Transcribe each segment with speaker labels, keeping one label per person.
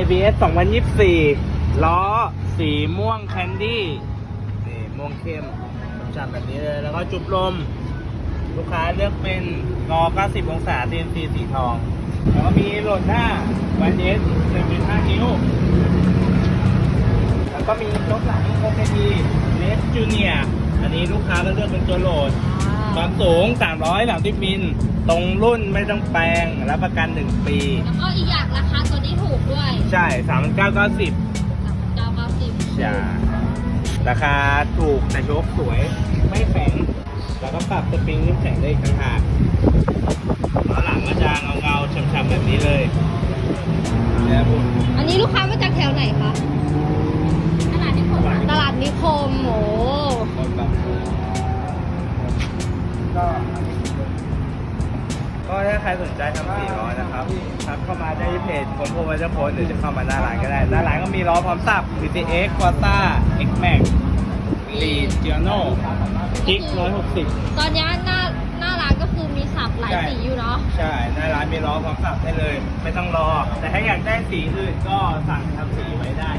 Speaker 1: ABS 2024 ล้อ สีม่วงแคนดี้นี่ม่วงเข้มจับแบบนี้เลย แล้วก็จุบลม ลูกค้าเลือกเป็นงอ 90 องศา CNC สีทอง แล้วก็มีโหลดหน้าวันเอส1.5นิ้ว แล้วก็มีรถหลังโอเคดีเลสจูเนียอันนี้ลูกค้าก็เลือกเป็นตัวโหลดความสูง 330มิล ตรงรุ่นไม่ต้องแปลง รับประกัน 1 ปี
Speaker 2: แล้วก็อีกอย่างราคาตัวนี้ ถูกด้วย
Speaker 1: ใช่3990
Speaker 2: สามเก้าเก้าสิบ
Speaker 1: จ้าราคาถูกแต่โชคสวย ไม่แข็ง แล้วก็ปรับสปริงให้แข็งได้อีกต่างหากล้อหลังก็จะเงาๆช้ำๆแบบนี้เลยแล้วผม
Speaker 2: อันนี้ลูกค้ามาจากแถวไหนคะตลาดนิคมตลาดนิคมโอ้
Speaker 1: คนแบบก็ก็ถ้าใครสนใจทำสี่ล้อนะครับทัก เข้ามาได้ที่เพจคนพูดว่าจะโพสหรือจะเข้ามาหน้าร้านก็ได้ หน้าร้านก็มีล้อพร้อมสับ VTX Quatta X Max ลีดเจียโน่กิ๊ก160
Speaker 2: ตอนนี้หน้าหน้าร้านก็คือมีสับหลาย
Speaker 1: ใช่
Speaker 2: สีอยู่เนาะ
Speaker 1: ใช่ หน้าร้านมีล้อพร้อมสับได้เลย ไม่ต้องรอ แต่ถ้าอยากได้สีอื่นก็สั่งทำสีไว้ได้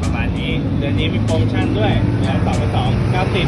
Speaker 1: ประมาณนี้ เดือนนี้มีโปรโมชั่นด้วยแล้วสองไปสองเก้าสิบ